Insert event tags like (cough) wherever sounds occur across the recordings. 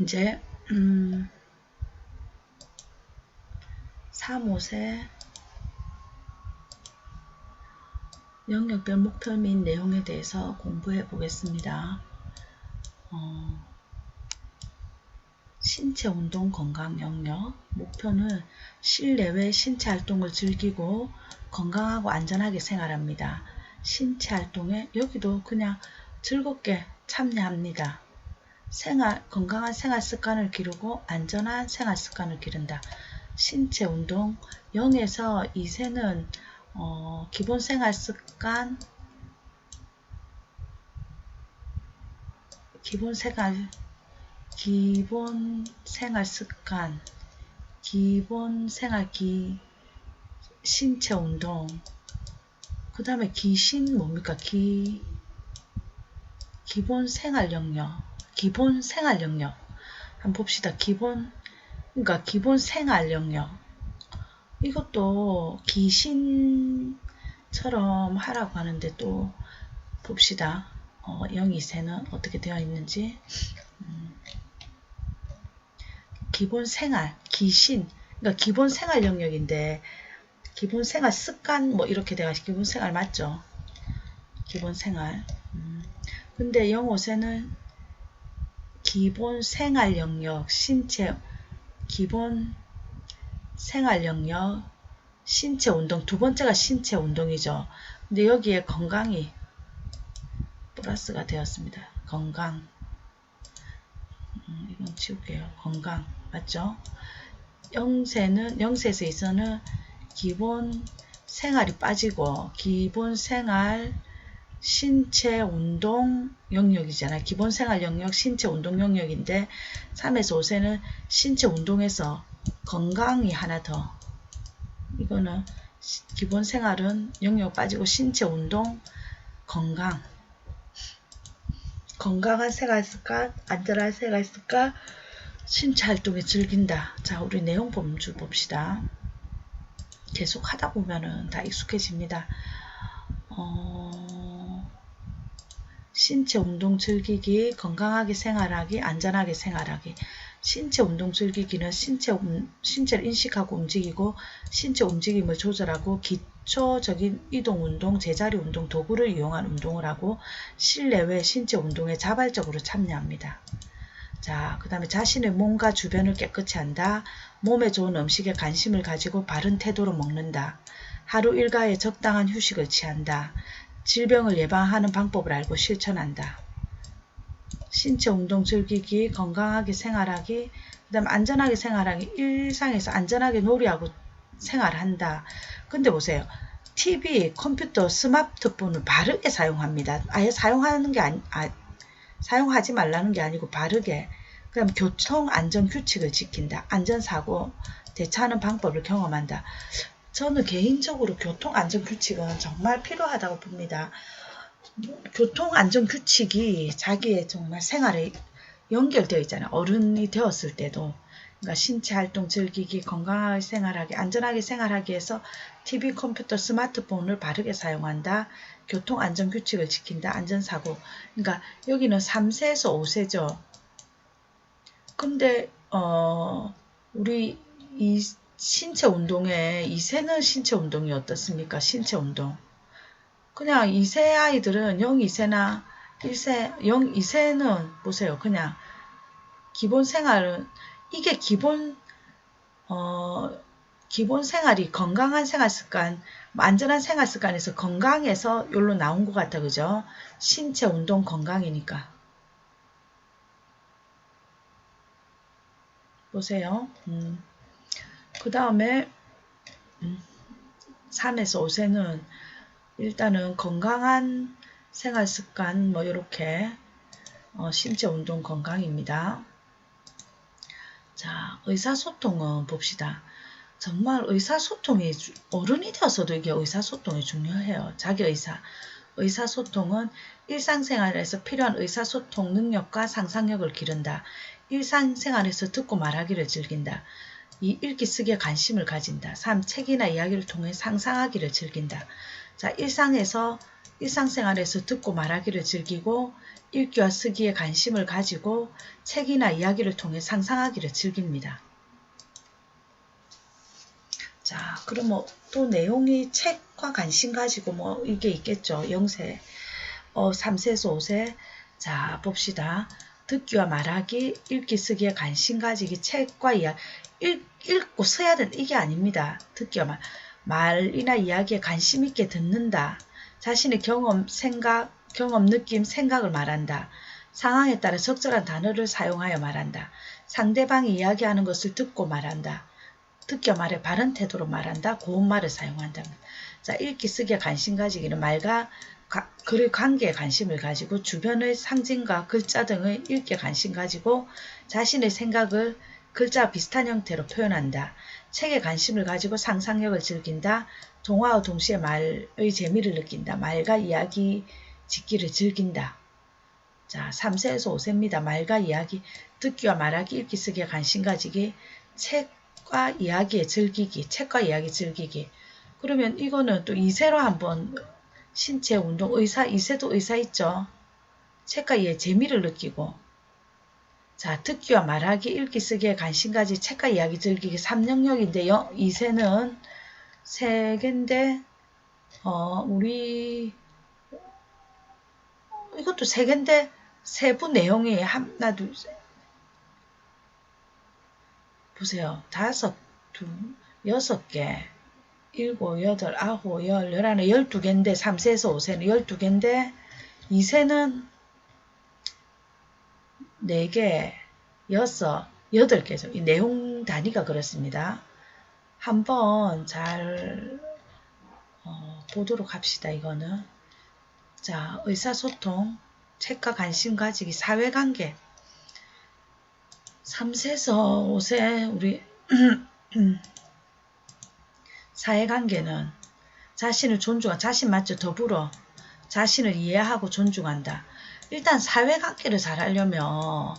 이제 음, 3, 5세 영역별 목표 및 내용에 대해서 공부해 보겠습니다. 어, 신체 운동 건강 영역 목표는 실내외 신체 활동을 즐기고 건강하고 안전하게 생활합니다. 신체 활동에 여기도 그냥 즐겁게 참여합니다. 생활, 건강한 생활 습관을 기르고 안전한 생활 습관을 기른다. 신체 운동. 0에서 2세는 어, 기본 생활 습관. 기본 생활 기본 생활 습관. 기본 생활 기 신체 운동. 그 다음에 기신 뭡니까? 기 기본 생활 영역 기본 생활 영역. 한번 봅시다. 기본 그러니까 기본 생활 영역. 이것도 귀신처럼 하라고 하는데 또 봅시다. 어, 0, 2세는 어떻게 되어 있는지. 음, 기본 생활, 귀신. 그러니까 기본 생활 영역인데 기본 생활 습관 뭐 이렇게 돼가지고 기본 생활 맞죠? 기본 생활. 음, 근데 0, 5세는 기본 생활 영역, 신체 기본 생활 영역, 신체 운동, 두 번째가 신체 운동이죠. 근데 여기에 건강이 플러스가 되었습니다. 건강. 음, 이건 치울게요. 건강. 맞죠? 영세는, 영세에서 있어는 기본 생활이 빠지고, 기본 생활, 신체 운동 영역이잖아요. 기본 생활 영역, 신체 운동 영역인데, 3에서 5세는 신체 운동에서 건강이 하나 더. 이거는 기본 생활은 영역 빠지고 신체 운동 건강. 건강한 생활 습관 안전한 생활 습관 신체 활동에 즐긴다. 자 우리 내용 범주 봅시다. 계속 하다 보면은 다 익숙해집니다. 어, 신체 운동 즐기기 건강하게 생활하기 안전하게 생활하기 신체 운동 즐기기는 신체, 신체를 인식하고 움직이고 신체 움직임을 조절하고 기초적인 이동 운동, 제자리 운동, 도구를 이용한 운동을 하고 실내외 신체 운동에 자발적으로 참여합니다. 자, 그 다음에 자신의 몸과 주변을 깨끗이 한다. 몸에 좋은 음식에 관심을 가지고 바른 태도로 먹는다. 하루 일과에 적당한 휴식을 취한다. 질병을 예방하는 방법을 알고 실천한다. 신체 운동 즐기기, 건강하게 생활하기, 그 다음 안전하게 생활하기, 일상에서 안전하게 놀이하고 생활한다. 근데 보세요. TV, 컴퓨터, 스마트폰을 바르게 사용합니다. 아예 사용하는 게 아니, 아, 사용하지 말라는 게 아니고 바르게. 그 다음 교통 안전 규칙을 지킨다. 안전사고 대처하는 방법을 경험한다. 저는 개인적으로 교통 안전 규칙은 정말 필요하다고 봅니다. 교통안전규칙이 자기의 정말 생활에 연결되어 있잖아요. 어른이 되었을 때도. 그러니까 신체 활동 즐기기, 건강하게 생활하기, 안전하게 생활하기 위해서 TV, 컴퓨터, 스마트폰을 바르게 사용한다. 교통 안전 규칙을 지킨다. 안전사고. 그러니까 여기는 3세에서 5세죠. 근데 어 우리 이 신체 운동에 2세는 신체 운동이 어떻습니까? 신체 운동. 그냥 2세 아이들은 0, 2세나 1세, 0, 2세는 보세요. 그냥 기본 생활은 이게 기본 어 기본 생활이 건강한 생활 습관, 안전한 생활 습관에서 건강해서 여기로 나온 것 같아. 그죠? 신체 운동 건강이니까. 보세요. 음. 그 다음에 음. 3에서 5세는 일단은 건강한 생활 습관 뭐 이렇게 어, 신체 운동 건강입니다. 자, 의사소통은 봅시다. 정말 의사소통이 어른이 되어서도 이게 의사소통이 중요해요. 자기 의사. 의사소통은 일상생활에서 필요한 의사소통 능력과 상상력을 기른다. 일상생활에서 듣고 말하기를 즐긴다. 이 읽기 쓰기에 관심을 가진다. 3. 책이나 이야기를 통해 상상하기를 즐긴다. 자, 일상에서 일상생활에서 듣고 말하기를 즐기고 읽기와 쓰기에 관심을 가지고 책이나 이야기를 통해 상상하기를 즐깁니다. 자, 그럼 뭐 또 내용이 책과 관심 가지고 뭐 이게 있겠죠. 영세, 어, 3세에서 5세. 자, 봅시다. 듣기와 말하기, 읽기, 쓰기에 관심 가지기, 책과 이야기, 읽, 읽고 써야 된다. 이게 아닙니다. 듣기와 말, 말이나 이야기에 관심 있게 듣는다. 자신의 경험, 생각, 경험, 느낌, 생각을 말한다. 상황에 따라 적절한 단어를 사용하여 말한다. 상대방이 이야기하는 것을 듣고 말한다. 듣기와 말에 바른 태도로 말한다. 고운 말을 사용한다. 자, 읽기, 쓰기에 관심 가지기는 말과 가, 글의 관계에 관심을 가지고 주변의 상징과 글자 등의 읽기에 관심 가지고 자신의 생각을 글자와 비슷한 형태로 표현한다. 책에 관심을 가지고 상상력을 즐긴다. 동화와 동시에 말의 재미를 느낀다. 말과 이야기 짓기를 즐긴다. 자, 3세에서 5세입니다. 말과 이야기, 듣기와 말하기, 읽기, 쓰기에 관심 가지기, 책과 이야기에 즐기기, 책과 이야기 즐기기. 그러면 이거는 또 2세로 한번 신체 운동, 의사, 2세도 의사 있죠. 책과 이에 재미를 느끼고 자, 듣기와 말하기, 읽기, 쓰기에 관심 가지, 책과 이야기 즐기기 3영역인데요. 2세는 3개인데 어, 우리 이것도 3개인데 세부 내용이 하나, 둘, 셋. 보세요. 다섯, 둘, 여섯 개, 일곱, 여덟, 아홉, 열, 열하나, 열두 개인데 3세에서 5세는 열두 개인데 2세는 4개, 여섯, 여덟 개죠. 이 내용 단위가 그렇습니다. 한번 잘 어, 보도록 합시다. 이거는 자 의사소통, 책과 관심 가지기, 사회관계 3세에서 5세 우리 (clears throat) 사회관계는 자신을 존중한 자신 맞죠 더불어 자신을 이해하고 존중한다. 일단 사회관계를 잘 하려면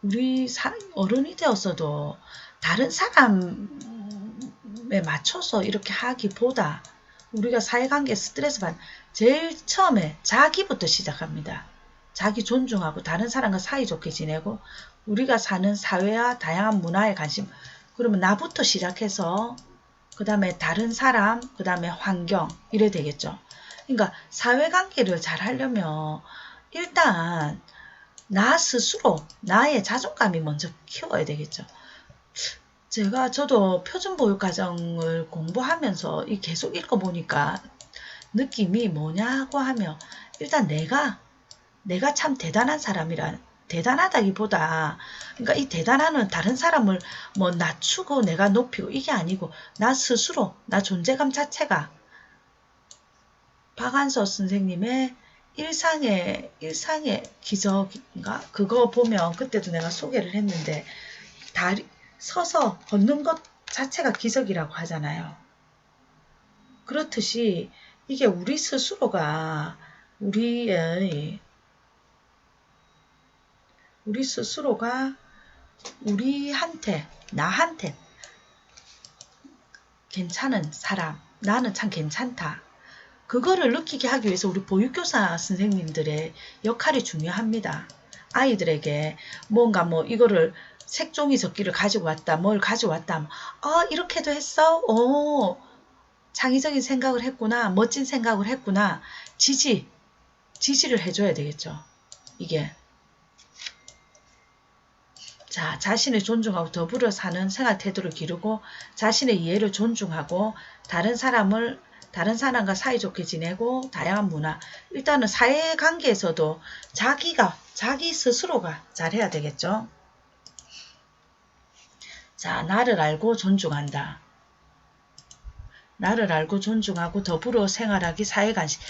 우리 사, 어른이 되었어도 다른 사람에 맞춰서 이렇게 하기보다 우리가 사회관계 스트레스 받 제일 처음에 자기부터 시작합니다. 자기 존중하고 다른 사람과 사이좋게 지내고 우리가 사는 사회와 다양한 문화에 관심 그러면 나부터 시작해서 그 다음에 다른 사람 그 다음에 환경 이래 되겠죠. 그러니까 사회관계를 잘 하려면 일단 나 스스로 나의 자존감이 먼저 키워야 되겠죠. 제가 저도 표준보육 과정을 공부하면서 이 계속 읽어보니까 느낌이 뭐냐고 하면 일단 내가 내가 참 대단한 사람이란 대단하다기보다 그러니까 이 대단한은 다른 사람을 뭐 낮추고 내가 높이고 이게 아니고 나 스스로 나 존재감 자체가 박한서 선생님의 일상의 일상의 기적인가 그거 보면 그때도 내가 소개를 했는데 다리 서서 걷는 것 자체가 기적이라고 하잖아요. 그렇듯이 이게 우리 스스로가 우리의 우리 스스로가 우리한테 나한테 괜찮은 사람 나는 참 괜찮다. 그거를 느끼게 하기 위해서 우리 보육교사 선생님들의 역할이 중요합니다. 아이들에게 뭔가 뭐 이거를 색종이 접기를 가지고 왔다 뭘 가져왔다 아 이렇게도 했어? 오 창의적인 생각을 했구나 멋진 생각을 했구나. 지지 지지를 해줘야 되겠죠. 이게 자, 자신을 존중하고 더불어 사는 생활 태도를 기르고 자신의 이해를 존중하고 다른 사람을 다른 사람과 사이좋게 지내고 다양한 문화 일단은 사회 관계에서도 자기가 자기 스스로가 잘해야 되겠죠. 자 나를 알고 존중한다. 나를 알고 존중하고 더불어 생활하기 사회관심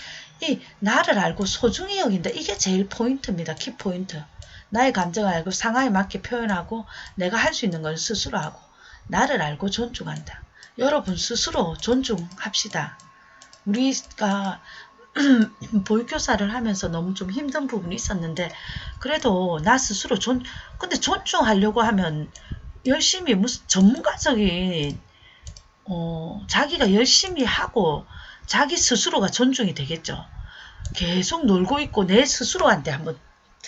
이 나를 알고 소중히 여긴다. 이게 제일 포인트입니다. 키포인트. 나의 감정을 알고 상황에 맞게 표현하고 내가 할 수 있는 걸 스스로 하고 나를 알고 존중한다. 여러분 스스로 존중합시다. 우리가 (clears throat) 보육교사를 하면서 너무 좀 힘든 부분이 있었는데 그래도 나 스스로 존 근데 존중하려고 하면 열심히 무슨 전문가적인 어, 자기가 열심히 하고 자기 스스로가 존중이 되겠죠. 계속 놀고 있고 내 스스로한테 한번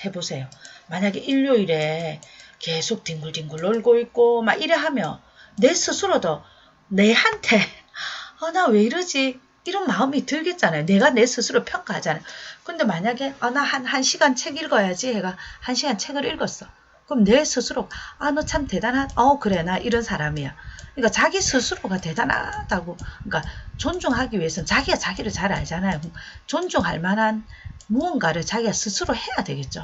해보세요. 만약에 일요일에 계속 뒹굴뒹굴 놀고 있고 막 이래 하면 내 스스로도 내한테 (laughs) 아 나 왜 이러지 이런 마음이 들겠잖아요. 내가 내 스스로 평가하잖아요. 근데 만약에 아 나 한 한 시간 책 읽어야지 해가 한 시간 책을 읽었어. 그럼 내 스스로 아 너 참 대단한 어 그래 나 이런 사람이야. 그러니까 자기 스스로가 대단하다고 그러니까 존중하기 위해서는 자기가 자기를 잘 알잖아요. 존중할 만한 무언가를 자기가 스스로 해야 되겠죠.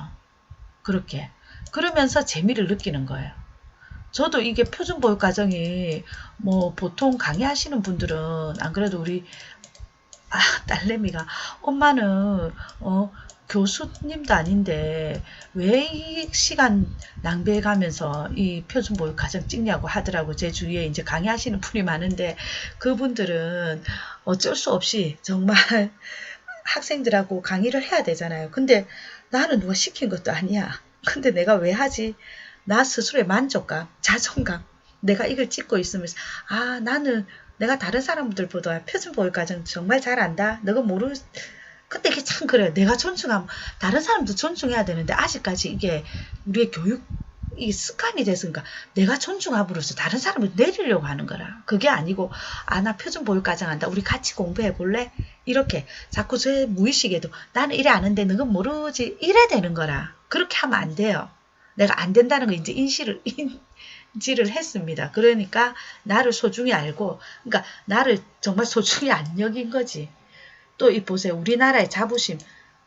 그렇게 그러면서 재미를 느끼는 거예요. 저도 이게 표준 보육 과정이 뭐 보통 강의하시는 분들은 안 그래도 우리 아 딸내미가 엄마는 어 교수님도 아닌데 왜 이 시간 낭비해 가면서 이 표준 보육 과정 찍냐고 하더라고 제 주위에 이제 강의하시는 분이 많은데 그분들은 어쩔 수 없이 정말 (laughs) 학생들하고 강의를 해야 되잖아요. 근데 나는 누가 시킨 것도 아니야. 근데 내가 왜 하지? 나 스스로의 만족감, 자존감. 내가 이걸 찍고 있으면서 아 나는 내가 다른 사람들보다 표준 보육 과정 정말 잘 안다. 너가 모르 근데 이게 참 그래요. 내가 존중하면 다른 사람도 존중해야 되는데 아직까지 이게 우리의 교육 이 습관이 돼서인가 내가 존중함으로써 다른 사람을 내리려고 하는 거라. 그게 아니고 아 나 표준 보육 과정한다. 우리 같이 공부해 볼래? 이렇게 자꾸 제 무의식에도 나는 이래 아는데 너는 모르지 이래 되는 거라. 그렇게 하면 안 돼요. 내가 안 된다는 거 이제 인식을 인지를 했습니다. 그러니까 나를 소중히 알고 그러니까 나를 정말 소중히 안 여긴 거지. 또 이 보세요. 우리나라의 자부심.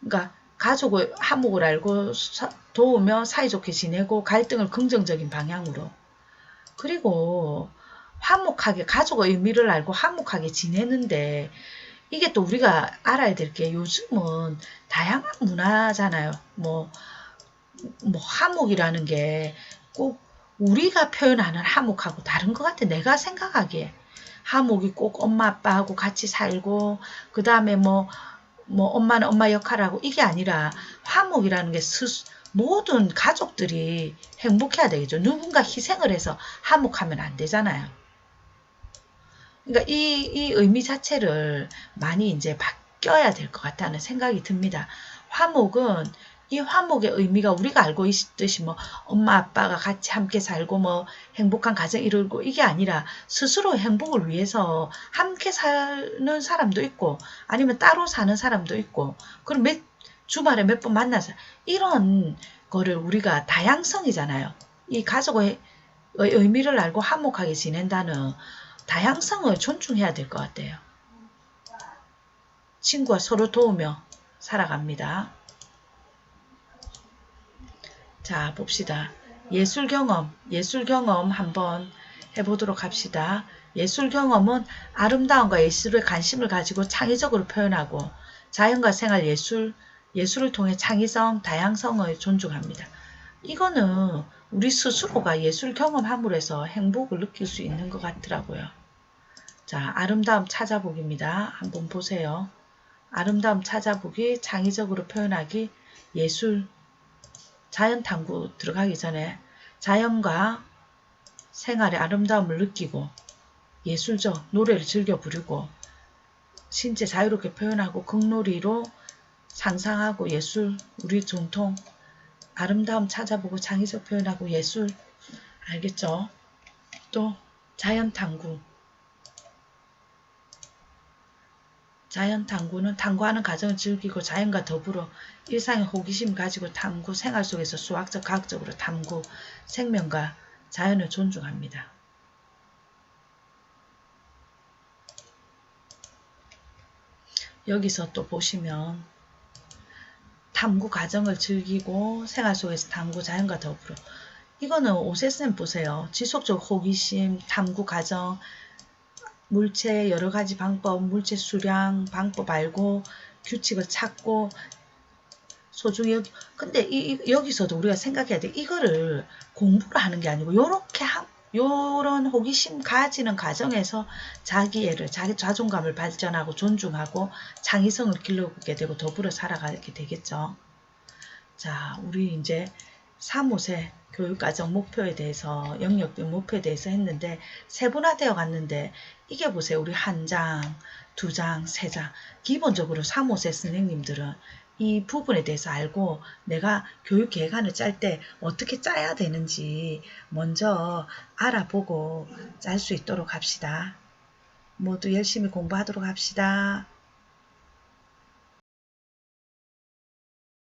그러니까 가족의 화목을 알고 사, 도우며 사이좋게 지내고 갈등을 긍정적인 방향으로. 그리고 화목하게 가족의 의미를 알고 화목하게 지내는데 이게 또 우리가 알아야 될 게 요즘은 다양한 문화잖아요. 뭐, 뭐 화목이라는 게 꼭 우리가 표현하는 화목하고 다른 것 같아. 내가 생각하기에. 화목이 꼭 엄마 아빠하고 같이 살고 그 다음에 뭐, 뭐 엄마는 엄마 역할하고 이게 아니라 화목이라는 게 스스, 모든 가족들이 행복해야 되겠죠. 누군가 희생을 해서 화목하면 안 되잖아요. 그러니까 이, 이 의미 자체를 많이 이제 바뀌어야 될 것 같다는 생각이 듭니다. 화목은 이 화목의 의미가 우리가 알고 있듯이 뭐 엄마 아빠가 같이 함께 살고 뭐 행복한 가정 이루고 이게 아니라 스스로 행복을 위해서 함께 사는 사람도 있고 아니면 따로 사는 사람도 있고 그럼 몇 주말에 몇 번 만나서 이런 거를 우리가 다양성이잖아요. 이 가족의 의미를 알고 화목하게 지낸다는 다양성을 존중해야 될 것 같아요. 친구와 서로 도우며 살아갑니다. 자, 봅시다. 예술 경험, 예술 경험 한번 해보도록 합시다. 예술 경험은 아름다움과 예술에 관심을 가지고 창의적으로 표현하고 자연과 생활 예술, 예술을 통해 창의성, 다양성을 존중합니다. 이거는 우리 스스로가 예술 경험함으로 해서 행복을 느낄 수 있는 것 같더라고요. 자, 아름다움 찾아보기입니다. 한번 보세요. 아름다움 찾아보기, 창의적으로 표현하기, 예술, 자연 탐구 들어가기 전에 자연과 생활의 아름다움을 느끼고 예술적 노래를 즐겨 부르고 신체 자유롭게 표현하고 극놀이로 상상하고 예술, 우리 전통, 아름다움 찾아보고 창의적 표현하고 예술, 알겠죠? 또 자연 탐구, 자연 탐구는 탐구하는 과정을 즐기고 자연과 더불어 일상의 호기심 가지고 탐구, 생활 속에서 수학적, 과학적으로 탐구, 생명과 자연을 존중합니다. 여기서 또 보시면 탐구 과정을 즐기고 생활 속에서 탐구 자연과 더불어 이거는 오세쌤 보세요. 지속적 호기심, 탐구 과정, 물체 여러 가지 방법, 물체 수량 방법 알고 규칙을 찾고 소중히 여기 근데 이, 여기서도 우리가 생각해야 돼. 이거를 공부를 하는 게 아니고 요렇게 하, 요런 호기심 가지는 과정에서 자기애를 자기 자존감을 발전하고 존중하고 창의성을 길러오게 되고 더불어 살아가게 되겠죠. 자, 우리 이제 사무세 교육과정 목표에 대해서 영역별 목표에 대해서 했는데 세분화되어 갔는데 이게 보세요. 우리 한 장, 두 장, 세 장. 기본적으로 사무세 선생님들은 이 부분에 대해서 알고 내가 교육 계획안을 짤 때 어떻게 짜야 되는지 먼저 알아보고 짤 수 있도록 합시다. 모두 열심히 공부하도록 합시다.